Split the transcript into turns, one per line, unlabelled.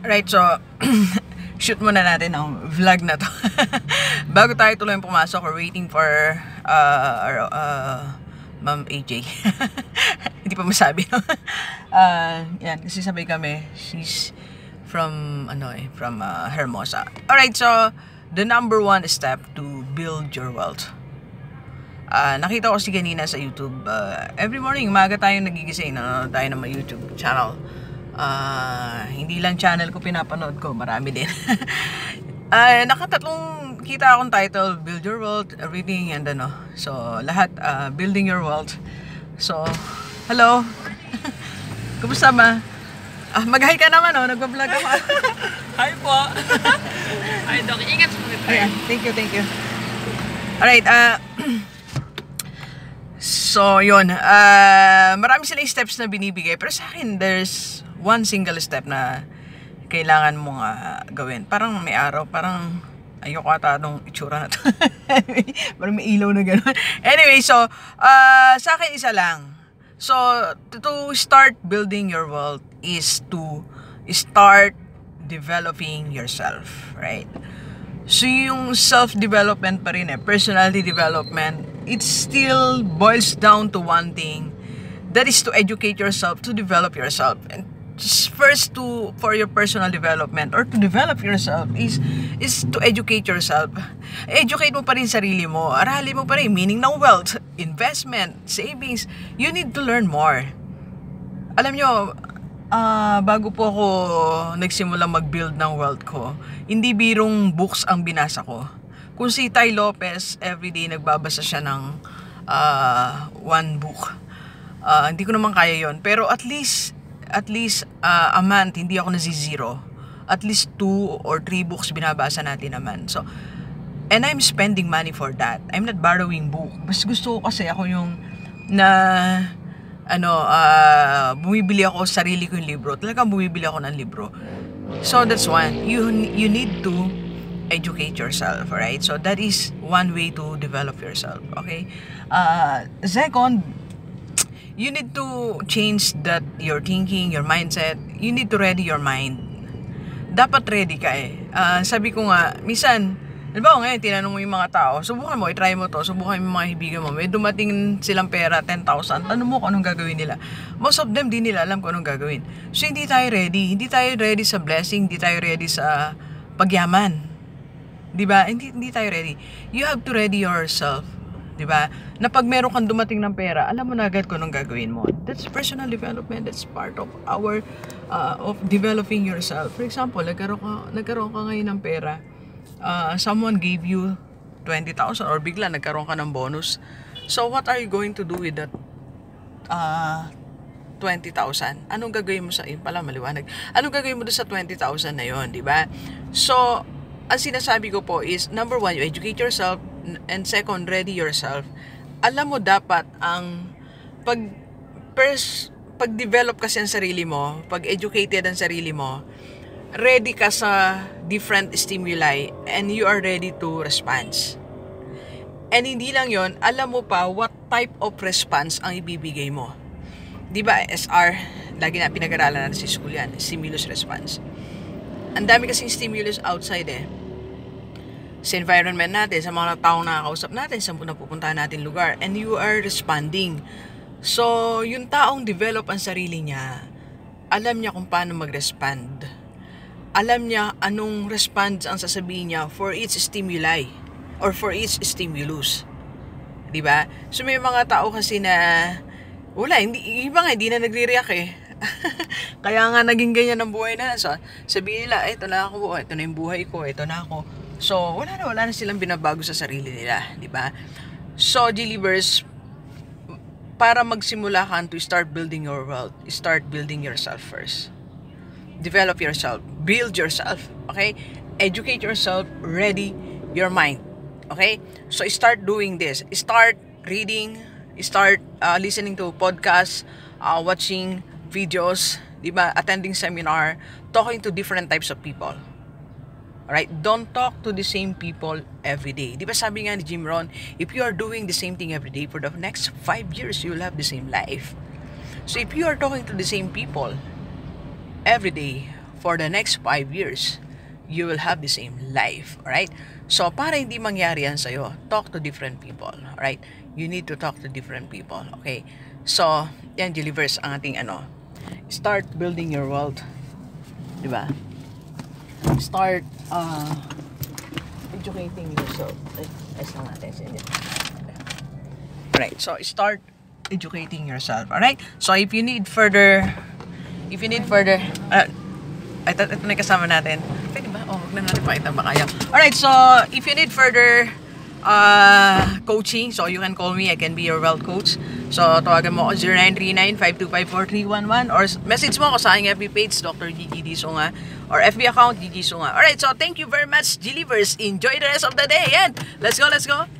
Right, so, shoot muna natin ang vlog na to. Bago tayo tuloy pumasok, we're waiting for uh, our, uh, Ma'am AJ. Hindi pa masabi, no? uh, yan, kasi sabay kami, she's from, ano eh, from uh, Hermosa. Alright, so, the number one step to build your wealth. Uh, nakita ko si kanina sa YouTube, uh, every morning, umaga tayo nagigising, nanonood tayo ng YouTube channel. Uh, hindi lang channel ko pinapanood ko, marami din. uh, nakatatlong kita akong title, Build Your Wealth, Everything, and ano. So, lahat, uh, Building Your Wealth. So, hello. Kumusta ma? Ah, mag-hi ka naman, oh. Nagpa-vlog ako.
Hi po! Hi, Doc. Ingat ito.
Ayan, thank you, thank you. Alright, uh, so, yun. Uh, marami silang steps na binibigay. Pero sa akin, there's one single step na kailangan mong uh, gawin. Parang may araw, parang ayoko ata nung itsura na to. parang may ilaw na gano'n. Anyway, so, uh, sa akin isa lang. So, to, start building your wealth is to start developing yourself, right? So, yung self-development pa rin eh, personality development, it still boils down to one thing. That is to educate yourself, to develop yourself. And first to, for your personal development or to develop yourself is, is to educate yourself. Educate mo pa rin sarili mo. Aralin mo pa rin meaning ng wealth, investment, savings. You need to learn more. Alam nyo, uh, bago po ako nagsimula mag-build ng wealth ko, hindi birong books ang binasa ko. Kung si Ty Lopez, everyday nagbabasa siya ng uh, one book. Uh, hindi ko naman kaya yon Pero at least, at least uh, a month, hindi ako nasi-zero. At least two or three books binabasa natin naman. So, and I'm spending money for that. I'm not borrowing book. Mas gusto ko kasi ako yung na ano, uh, bumibili ako sarili ko yung libro. Talagang bumibili ako ng libro. So that's one. You you need to educate yourself, right? So that is one way to develop yourself, okay? Uh, second, you need to change that your thinking, your mindset. You need to ready your mind. Dapat ready ka eh. Uh, sabi ko nga, misan, Halimbawa ngayon, tinanong mo yung mga tao, subukan mo, i-try mo to, subukan mo yung mga hibigan mo. May dumating silang pera, 10,000, tanong mo kung anong gagawin nila. Most of them, di nila alam kung anong gagawin. So, hindi tayo ready. Hindi tayo ready sa blessing, hindi tayo ready sa pagyaman. Di ba? Hindi, hindi tayo ready. You have to ready yourself. Di ba? Na pag meron kang dumating ng pera, alam mo na agad kung anong gagawin mo. That's personal development. That's part of our, uh, of developing yourself. For example, nagkaroon ka, nagkaroon ka ngayon ng pera, uh, someone gave you 20,000 or bigla nagkaroon ka ng bonus. So, what are you going to do with that uh, 20,000? Anong gagawin mo sa, yun pala maliwanag, anong gagawin mo sa 20,000 na yon di ba? So, ang sinasabi ko po is, number one, you educate yourself, and second, ready yourself. Alam mo dapat ang pag, pers, pag-develop kasi ang sarili mo, pag-educated ang sarili mo, ready ka sa different stimuli and you are ready to respond. And hindi lang yon, alam mo pa what type of response ang ibibigay mo. Di ba, SR, lagi na pinag-aralan natin sa school yan, stimulus response. Ang dami kasing stimulus outside eh. Sa environment natin, sa mga taong nakakausap natin, sa pupuntahan natin lugar, and you are responding. So, yung taong develop ang sarili niya, alam niya kung paano mag-respond alam niya anong response ang sasabihin niya for each stimuli or for each stimulus. 'Di ba? So may mga tao kasi na wala, hindi iba nga hindi na nagre-react eh. Kaya nga naging ganyan ang buhay na. So, sabihin nila, ito na ako, ito na yung buhay ko, ito na ako. So, wala na, wala na silang binabago sa sarili nila, di ba? So, Delivers, para magsimula ka to start building your wealth, start building yourself first develop yourself, build yourself, okay? Educate yourself, ready your mind, okay? So start doing this. Start reading, start uh, listening to podcasts, uh, watching videos, di ba? Attending seminar, talking to different types of people. Alright? Don't talk to the same people every day. Di ba sabi nga ni Jim Rohn, if you are doing the same thing every day for the next five years, you will have the same life. So if you are talking to the same people every day for the next five years, you will have the same life. Alright? So, para hindi mangyari yan sa'yo, talk to different people. Alright? You need to talk to different people. Okay? So, yan, Gilliverse, ang ating ano. Start building your wealth. Di ba? Start uh, educating yourself. Ay, ayos lang natin. Alright, so start educating yourself. Alright? So if you need further, if you need further, uh, ito, ito na kasama natin. Pwede ba? Oh, huwag na natin pakita ba kaya. Alright, so if you need further uh, coaching, so you can call me. I can be your wealth coach. So tawagan mo ako 0939-525-4311 or message mo ako sa aking FB page, Dr. Gigi D. Sunga or FB account, Gigi Sunga. Alright, so thank you very much, Gilivers. Enjoy the rest of the day. And let's go, let's go.